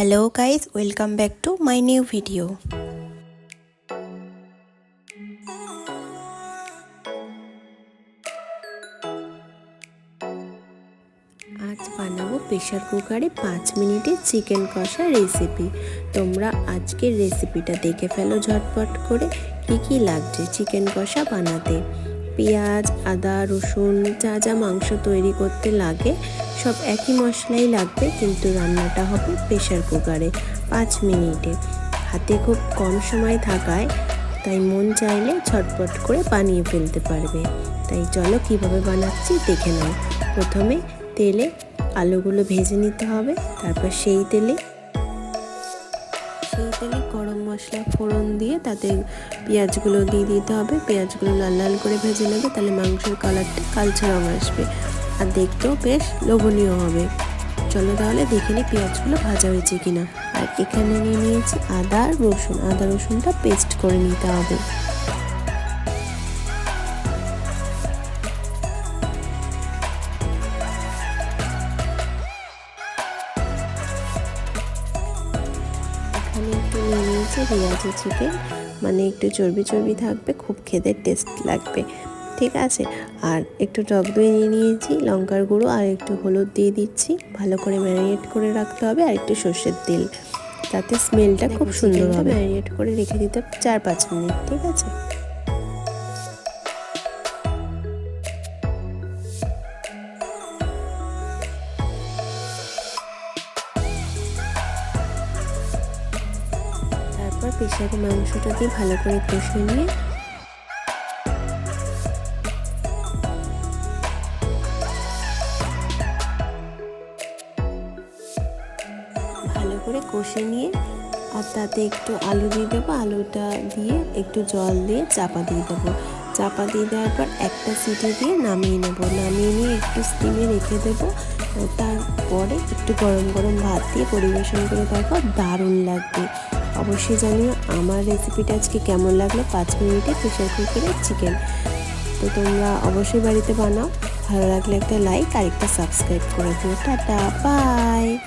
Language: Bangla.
Hello guys welcome back to my new video আজ বানাবো প্রেশার কুকারে পাঁচ মিনিটে চিকেন কষা রেসিপি তোমরা আজকের রেসিপিটা দেখে ফেলো ঝটপট করে, কি কি লাগছে চিকেন কষা বানাতে। পেঁয়াজ, আদা, রসুন যা যা মাংস তৈরি করতে লাগে, সব একই মশলাই লাগবে কিন্তু রান্নাটা হবে প্রেশার কুকারে পাঁচ মিনিটে। হাতে খুব কম সময় থাকায় তাই মন চাইলে ঝটপট করে বানিয়ে ফেলতে পারবে। তাই চলো কীভাবে বানাচ্ছি দেখে নাও। প্রথমে তেলে আলুগুলো ভেজে নিতে হবে, তারপর সেই তেলে সেই তেলে গরম মশলা ফোড়ন দিয়ে তাতে পেঁয়াজগুলো দিয়ে দিতে হবে। পেঁয়াজগুলো লাল লাল করে ভেজে নেবে, তাহলে মাংসের কালারটা কালচে রঙ আসবে। আর দেখতেও বেশ লোভনীয় হবে। চলো তাহলে দেখে নিই পেঁয়াজগুলো ভাজা হয়েছে কিনা। আর এখানে নিয়ে নিয়েছি আদা রসুন। আদা রসুনটা পেস্ট করে নিতে হবে। এখানে একটু নিয়ে নিয়েছি রিয়াজি চিকেন। মানে একটু চর্বি চর্বি থাকবে খুব খেতে টেস্ট লাগবে। ঠিক আছে? আর একটু টক দই নিয়ে নিয়েছি লঙ্কার গুঁড়ো আর একটু হলুদ দিয়ে দিচ্ছি। ভালো করে ম্যারিনেট করে রাখতে হবে আর একটু সর্ষের তেল। তাতে স্মেলটা খুব সুন্দর হবে। ম্যারিনেট করে রেখে দিতে হবে চার পাঁচ মিনিট ঠিক আছে? প্রেশারে মাংসটা দিয়ে ভালো করে কষিয়ে নিয়ে ভালো করে কষে নিয়ে আর তাতে একটু আলু দিয়ে দেবো। আলুটা দিয়ে একটু জল দিয়ে চাপা দিয়ে দেবো। চাপা দিয়ে দেওয়ার পর একটা সিটি দিয়ে নামিয়ে নেব। নামিয়ে নিয়ে একটু স্টিমে রেখে দেবো। তারপরে একটু গরম গরম ভাত দিয়ে পরিবেশন করে তারপর দারুণ লাগবে। অবশ্যই জানিও আমার রেসিপিটা আজকে কেমন লাগল? পাঁচ মিনিটে প্রেশার কুকারের চিকেন তো তোমরা অবশ্যই বাড়িতে বানাও। ভালো লাগলে একটা লাইক আর একটা সাবস্ক্রাইব করে দিও। Tata bye